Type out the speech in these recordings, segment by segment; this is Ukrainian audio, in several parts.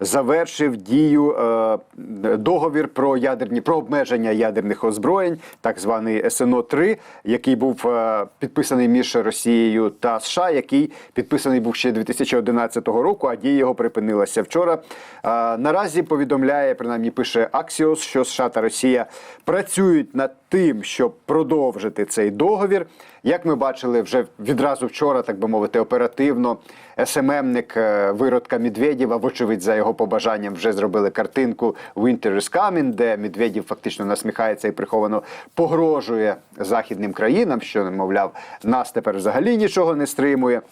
завершив дію е, договір про ядерні про обмеження ядерних озброєнь, так званий СНО 3 який був е, підписаний між Росією та США, який підписаний був ще 2011 року, а дія його припинилася вчора. Е, наразі повідомляє, принаймні пише Axios, що США та Росія працюють над тим, щоб продовжити цей договір. Як ми бачили вже відразу вчора, так би мовити, оперативно, СММник е, виродка Медведєва, вочевидь, за його побажанням, вже зробили картинку Winter is coming, де Медведєв фактично насміхається і приховано погрожує західним країнам, що, мовляв, нас тепер взагалі нічого не стримує.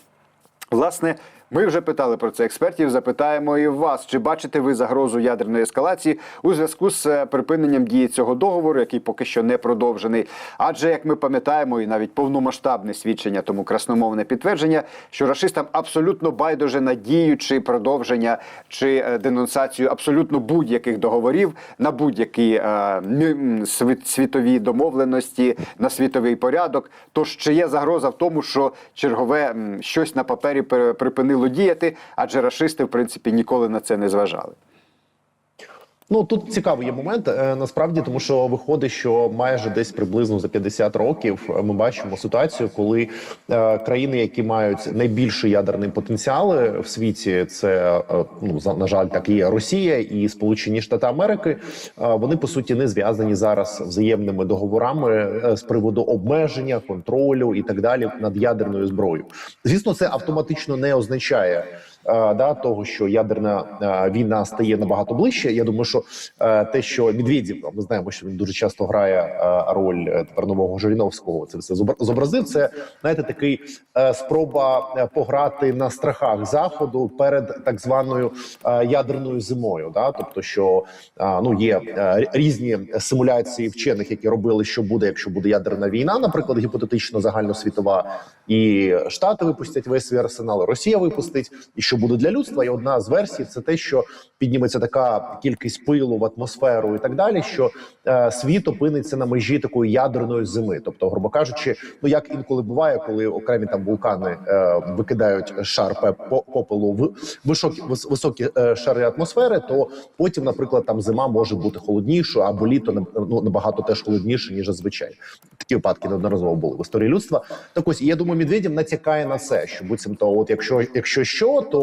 Власне, ми вже питали про це експертів. Запитаємо і вас, чи бачите ви загрозу ядерної ескалації у зв'язку з е, припиненням дії цього договору, який поки що не продовжений. Адже як ми пам'ятаємо, і навіть повномасштабне свідчення, тому красномовне підтвердження, що рашистам абсолютно байдуже на чи продовження чи е, денонсацію абсолютно будь-яких договорів на будь-які е, світові домовленості, на світовий порядок. Тож чи є загроза в тому, що чергове щось на папері припинило діяти, адже рашисти, в принципі, ніколи на це не зважали. Ну тут цікавий момент е, насправді, тому що виходить, що майже десь приблизно за 50 років ми бачимо ситуацію, коли е, країни, які мають найбільший ядерний потенціал в світі, це е, ну на жаль, так і є Росія і Сполучені Штати Америки. вони по суті не зв'язані зараз взаємними договорами з приводу обмеження, контролю і так далі над ядерною зброєю. Звісно, це автоматично не означає да, того, що ядерна е, війна стає набагато ближче. Я думаю, що е, те, що Медведєв, ми знаємо, що він дуже часто грає е, роль е, тепер нового Жириновського. Це все зобра- зобразив. Це знаєте, такий е, спроба е, пограти на страхах заходу перед так званою е, ядерною зимою. Да, тобто, що е, ну є е, різні симуляції вчених, які робили, що буде, якщо буде ядерна війна, наприклад, гіпотетично загальносвітова, і Штати випустять весь свій арсенал, Росія випустить, і що буде для людства. І одна з версій це те, що підніметься така кількість пилу в атмосферу і так далі, що е, світ опиниться на межі такої ядерної зими. Тобто, грубо кажучи, ну як інколи буває, коли окремі там вулкани е, викидають шар пе- попелу в високі, високі е, шари атмосфери, то потім, наприклад, там зима може бути холоднішою, або літо ну, набагато теж холодніше ніж зазвичай. Такі випадки неодноразово були в історії людства. Так ось я думаю, Медведєв натякає на це, що буцімто, от якщо якщо що, то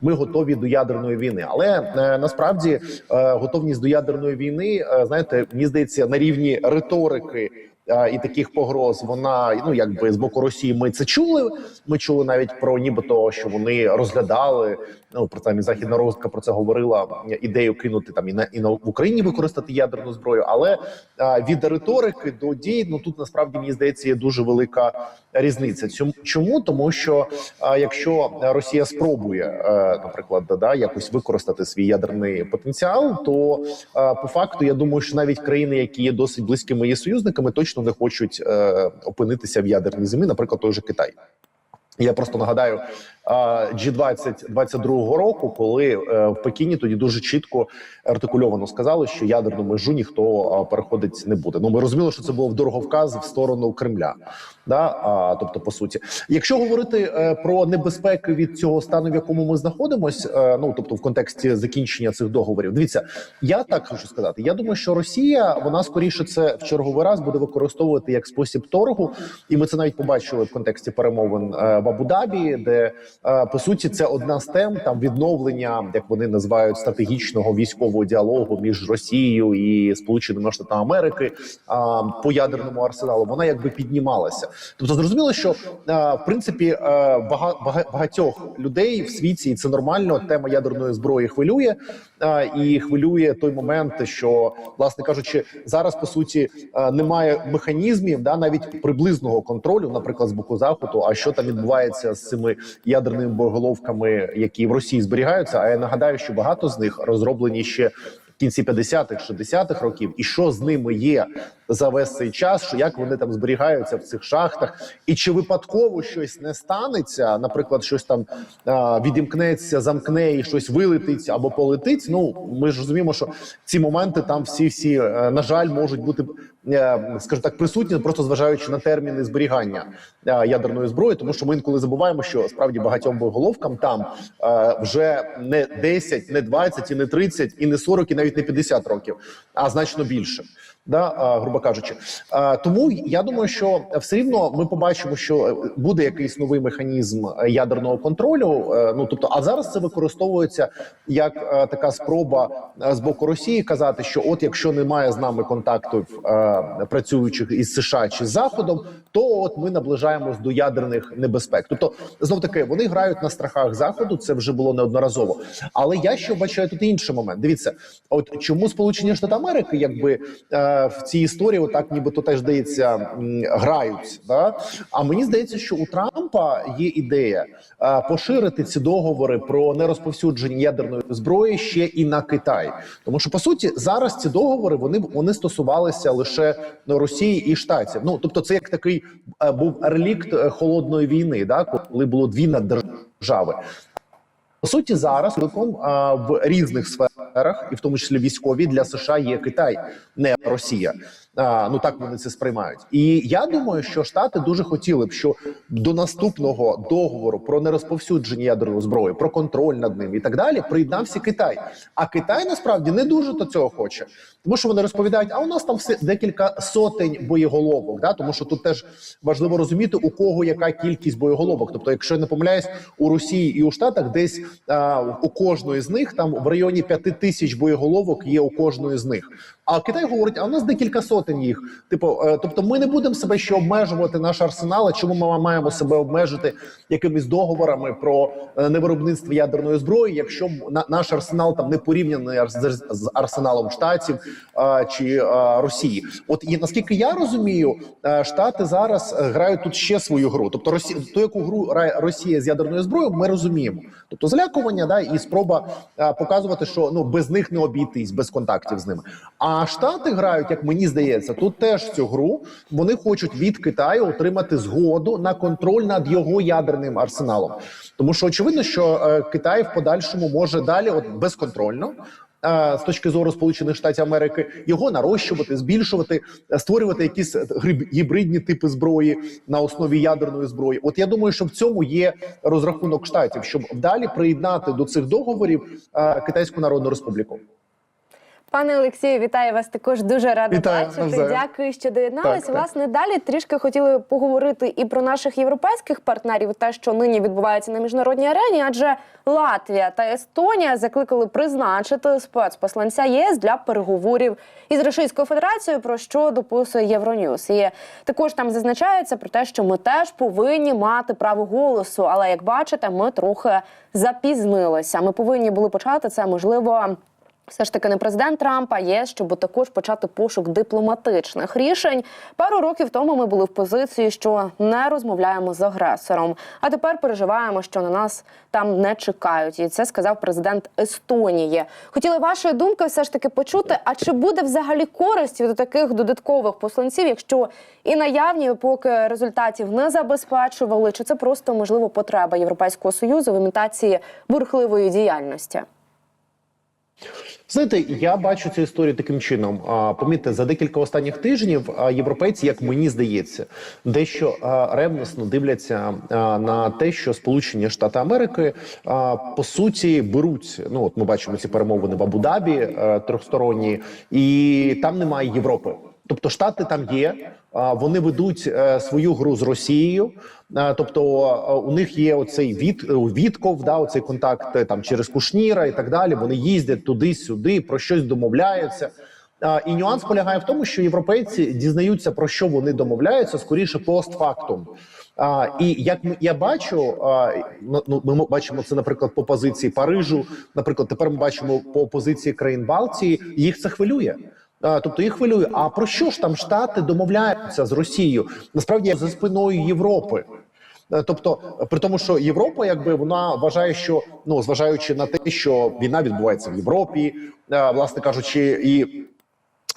ми готові до ядерної війни. Але е, насправді е, готовність до ядерної війни, е, знаєте, мені здається, на рівні риторики. І таких погроз вона ну якби з боку Росії ми це чули. Ми чули навіть про нібито, що вони розглядали. Ну про там і західна розвідка про це говорила ідею кинути там і на і на в Україні використати ядерну зброю. Але е, від риторики до дій, ну тут насправді мені здається є дуже велика різниця. Чому тому, що е, якщо Росія спробує, е, наприклад, да якось використати свій ядерний потенціал, то е, по факту я думаю, що навіть країни, які є досить близькими її союзниками, точно не хочуть е, опинитися в ядерній зимі, наприклад, той же Китай. Я просто нагадаю G20 22-го року, коли е, в Пекіні тоді дуже чітко артикульовано сказали, що ядерну межу ніхто переходить не буде. Ну ми розуміли, що це було в дороговказ в сторону Кремля. Да? А, тобто, по суті, якщо говорити е, про небезпеки від цього стану, в якому ми знаходимося, е, ну тобто в контексті закінчення цих договорів, дивіться, я так хочу сказати. Я думаю, що Росія вона скоріше це в черговий раз буде використовувати як спосіб торгу, і ми це навіть побачили в контексті перемовин е, в Абу-Дабі, де е, по суті це одна з тем там відновлення, як вони називають стратегічного військового діалогу між Росією і Сполученими Штатами Америки а, по ядерному арсеналу. Вона якби піднімалася. Тобто зрозуміло, що е, в принципі е, бага, бага- багатьох людей в світі, і це нормально. Тема ядерної зброї хвилює і хвилює той момент, що власне кажучи, зараз по суті е, немає механізмів, да навіть приблизного контролю, наприклад, з боку заходу. А що там відбувається з цими ядерними боєголовками, які в Росії зберігаються? А я нагадаю, що багато з них розроблені ще. В кінці 50-х, 60-х років, і що з ними є за весь цей час, що як вони там зберігаються в цих шахтах, і чи випадково щось не станеться, наприклад, щось там а, відімкнеться, замкне і щось вилетить або полетить. Ну ми ж розуміємо, що ці моменти там всі всі е, на жаль можуть бути е, скажімо так присутні, просто зважаючи на терміни зберігання е, ядерної зброї, тому що ми інколи забуваємо, що справді багатьом боєголовкам там вже не 10, не 20, і не 30, і не 40, і навіть не 50 років, а значно більше. Да, грубо кажучи, тому я думаю, що все рівно ми побачимо, що буде якийсь новий механізм е, ядерного контролю. е, Ну тобто, а зараз це використовується як е, така спроба е, з боку Росії казати, що от якщо немає з нами контактів е, працюючих із США чи з Заходом, то от ми наближаємось до ядерних небезпек. Тобто, знов таки вони грають на страхах заходу. Це вже було неодноразово. Але я ще бачаю тут інший момент. Дивіться, от чому Сполучені Штати Америки, якби е, в цій історії, отак нібито теж здається, грають. Да? А мені здається, що у Трампа є ідея е, поширити ці договори про нерозповсюдження ядерної зброї ще і на Китай, тому що по суті зараз ці договори вони вони стосувалися лише ну, Росії і штатів. Ну тобто, це як такий е, був релікт е, холодної війни, да коли було дві наддержави. По суті, зараз виком в різних сферах, і в тому числі військові, для США є Китай, не Росія. А, ну так вони це сприймають. І я думаю, що Штати дуже хотіли б, що до наступного договору про нерозповсюдження ядерної зброї, про контроль над ним і так далі, приєднався Китай. А Китай насправді не дуже до цього хоче, тому що вони розповідають, а у нас там все декілька сотень боєголовок. Да? Тому що тут теж важливо розуміти, у кого яка кількість боєголовок. Тобто, якщо я не помиляюсь, у Росії і у Штатах десь а, у кожної з них там в районі п'яти тисяч боєголовок є у кожної з них. А Китай говорить, а у нас декілька сотень їх. Типу, е, тобто, ми не будемо себе ще обмежувати наш арсенал. а Чому ми маємо себе обмежити якимись договорами про е, невиробництво ядерної зброї, якщо на- наш арсенал там не порівняний з арсеналом штатів е, чи Росії? От і наскільки я розумію, штати зараз грають тут ще свою гру. Тобто, Росія ту, яку гру Росія з ядерною зброєю, ми розуміємо. Тобто залякування, да, і спроба показувати, що ну без них не обійтись, без контактів з ними. А штати грають, як мені здається, тут теж цю гру. Вони хочуть від Китаю отримати згоду на контроль над його ядерним арсеналом. Тому що очевидно, що е, Китай в подальшому може далі, от безконтрольно. е, З точки зору Сполучених Штатів Америки його нарощувати, збільшувати, створювати якісь гібридні типи зброї на основі ядерної зброї. От я думаю, що в цьому є розрахунок штатів, щоб далі приєднати до цих договорів е, Китайську Народну Республіку. Пане Олексію, вітаю вас також дуже рада Вітаю, бачити. навзаєм. Дякую, що доєдналися. Так. Власне, далі трішки хотіли поговорити і про наших європейських партнерів, те, що нині відбувається на міжнародній арені, адже Латвія та Естонія закликали призначити спецпосланця ЄС для переговорів із Російською Федерацією, про що дописує Євроньюз. І також там зазначається про те, що ми теж повинні мати право голосу. Але як бачите, ми трохи запізнилися. Ми повинні були почати це можливо. Все ж таки не президент Трампа є, щоб також почати пошук дипломатичних рішень. Пару років тому ми були в позиції, що не розмовляємо з агресором. А тепер переживаємо, що на нас там не чекають. І це сказав президент Естонії. Хотіли вашої думки все ж таки почути. А чи буде взагалі користь від таких додаткових посланців, якщо і наявні поки результатів не забезпечували? Чи це просто можливо потреба Європейського союзу в імітації бурхливої діяльності? Знаєте, я бачу цю історію таким чином. Помітьте, за декілька останніх тижнів європейці, як мені здається, дещо ревностно дивляться на те, що Сполучені Штати Америки по суті беруть. Ну от ми бачимо ці перемовини в Абу-Дабі трьохсторонні, і там немає Європи. Тобто штати там є, вони ведуть е, свою гру з Росією. Е, Тобто е, у них є оцей від відков, да, оцей контакт е, там через Кушніра і так далі. Вони їздять туди-сюди, про щось домовляються. І нюанс полягає в тому, що європейці дізнаються про що вони домовляються скоріше постфактум. А, і як ми- я бачу, а, ну, ну, ми бачимо це, наприклад, по позиції Парижу. Наприклад, тепер ми бачимо по позиції країн Балтії. Їх це хвилює. А, Тобто їх хвилює. А про що ж там штати домовляються з Росією? Насправді за спиною Європи. Е, Тобто, при тому, що Європа, якби вона вважає, що ну зважаючи на те, що війна відбувається в Європі, е, власне кажучи, і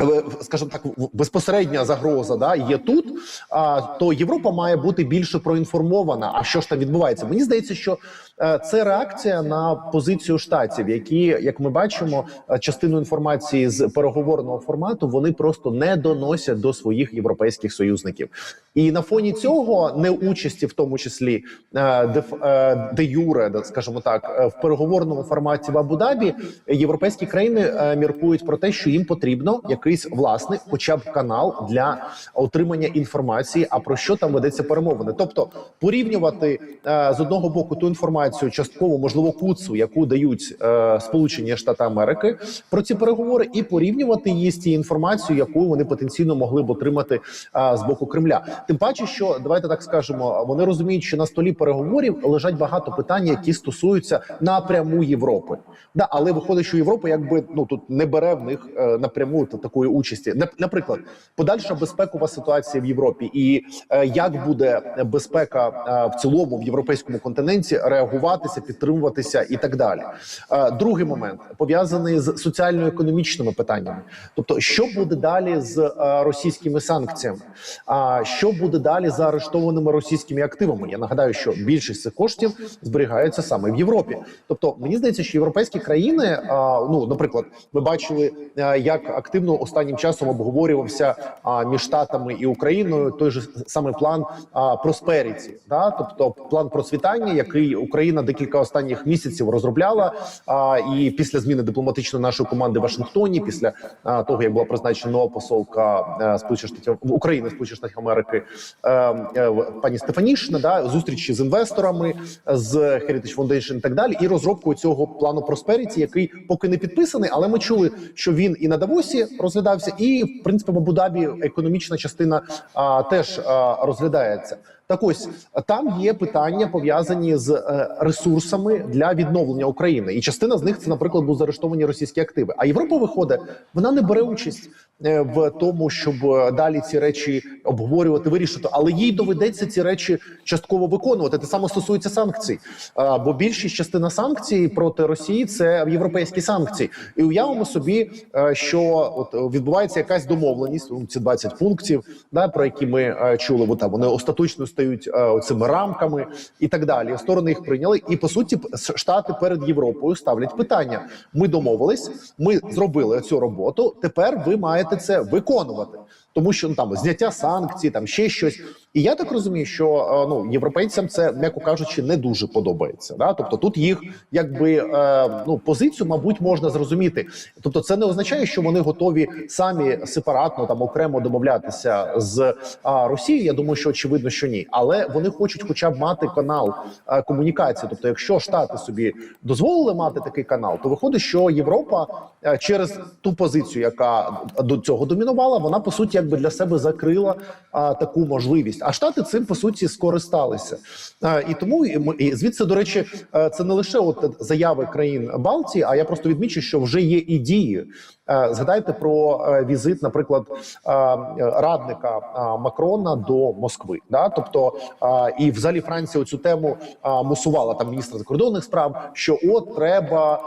е, скажімо так, безпосередня загроза да є тут. А то Європа має бути більше проінформована. А що ж там відбувається? Мені здається, що е, це реакція на позицію штатів, які, як ми бачимо, е, частину інформації з переговорного формату вони просто не доносять до своїх європейських союзників. І на фоні цього неучасті, в тому числі е, де, е, де юре, скажімо так, е, в переговорному форматі в Абу-Дабі європейські країни е, міркують про те, що їм потрібно якийсь власний, хоча б канал для отримання інформації. А про що там ведеться перемовини? Тобто порівнювати е, з одного боку ту інформацію, частково можливо куцу, яку дають е, Сполучені Штати Америки про ці переговори, і порівнювати її з тією інформацією, яку вони потенційно могли б отримати е, з боку Кремля. Тим паче, що давайте так скажемо, вони розуміють, що на столі переговорів лежать багато питань, які стосуються напряму Європи. Да, але виходить, що Європа якби ну тут не бере в них е, напряму та такої участі. Нап- Наприклад, подальша безпекова ситуація в Європі, і е, як буде безпека е, в цілому в європейському континенті реагуватися, підтримуватися і так далі. Е, другий момент пов'язаний з соціально-економічними питаннями. Тобто, що буде далі з е, російськими санкціями? А що буде далі з арештованими російськими активами? Я нагадаю, що більшість цих коштів зберігаються саме в Європі. Тобто, мені здається, що європейські країни, ну наприклад, ми бачили, е, як активно останнім часом обговорювався між штатами і Україною той же самий план а, просперіті, да, тобто план процвітання, який Україна декілька останніх місяців розробляла. А, і після зміни дипломатичної нашої команди в Вашингтоні, після а, того як була призначена нова посолка е, Сполучених Штатів України, Сполучених Штатів Америки, е, е, пані Стефанішина, да, зустрічі з інвесторами, з Heritage Foundation і так далі, і розробкою цього плану Prosperity, який поки не підписаний, але ми чули, що він і на Давосі розглядався, і в принципі в Абу-Дабі економічна частина а, теж а, розглядається. Так ось там є питання пов'язані з е, ресурсами для відновлення України, і частина з них це, наприклад, були заарештовані російські активи. А Європа виходить, вона не бере участь е, в тому, щоб е, далі ці речі обговорювати, вирішити, але їй доведеться ці речі частково виконувати. Те саме стосується санкцій. Бо більшість частина санкцій проти Росії це європейські санкції, і уявимо собі, що от відбувається якась домовленість. ну, Ці 20 пунктів, да, про які ми чули, бо там вони остаточно стають е, цими рамками і так далі. Сторони їх прийняли, і по суті, штати перед Європою ставлять питання: ми домовились, ми зробили цю роботу. Тепер ви маєте це виконувати. Тому що ну там зняття санкцій, там ще щось. І я так розумію, що е, ну європейцям це м'яко кажучи не дуже подобається. Да? Тобто тут їх якби е, ну позицію, мабуть, можна зрозуміти. Тобто, це не означає, що вони готові самі сепаратно там окремо домовлятися з а, Росією. Я думаю, що очевидно, що ні, але вони хочуть, хоча б мати канал е, комунікації. Тобто, якщо Штати собі дозволили мати такий канал, то виходить, що Європа е, через ту позицію, яка до цього домінувала, вона по суті якби для себе закрила таку можливість. А штати цим по суті скористалися. І тому і звідси, до речі, це не лише от заяви країн Балтії, а я просто відмічу, що вже є і дії. Е, Згадайте про е, візит, наприклад, е, радника Макрона до Москви. Да? Тобто, і взагалі Франція цю тему мусувала там міністра закордонних справ, що от треба,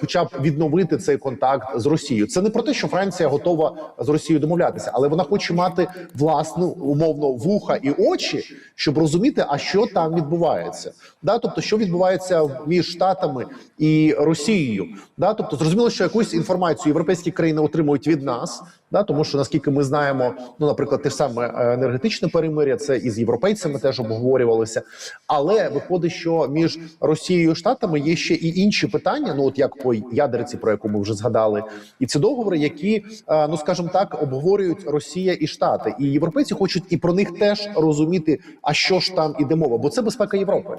хоча б відновити цей контакт з Росією. Це не про те, що Франція готова з Росією домовлятися, але вона хоче мати власну умовно вуха і очі, щоб розуміти, а що там відбувається. Да? Тобто, що відбувається між штатами і Росією. Да? Тобто, зрозуміло, що якусь інформацію європейські країни отримують від нас. Да, тому що наскільки ми знаємо, ну наприклад, те ж саме е, енергетичне перемиря, це і з європейцями теж обговорювалося. Але виходить, що між Росією і Штатами є ще і інші питання. Ну от як по ядерці, про яку ми вже згадали, і ці договори, які е, ну скажімо так, обговорюють Росія і Штати, і європейці хочуть і про них теж розуміти, що ж там іде мова, бо це безпека Європи.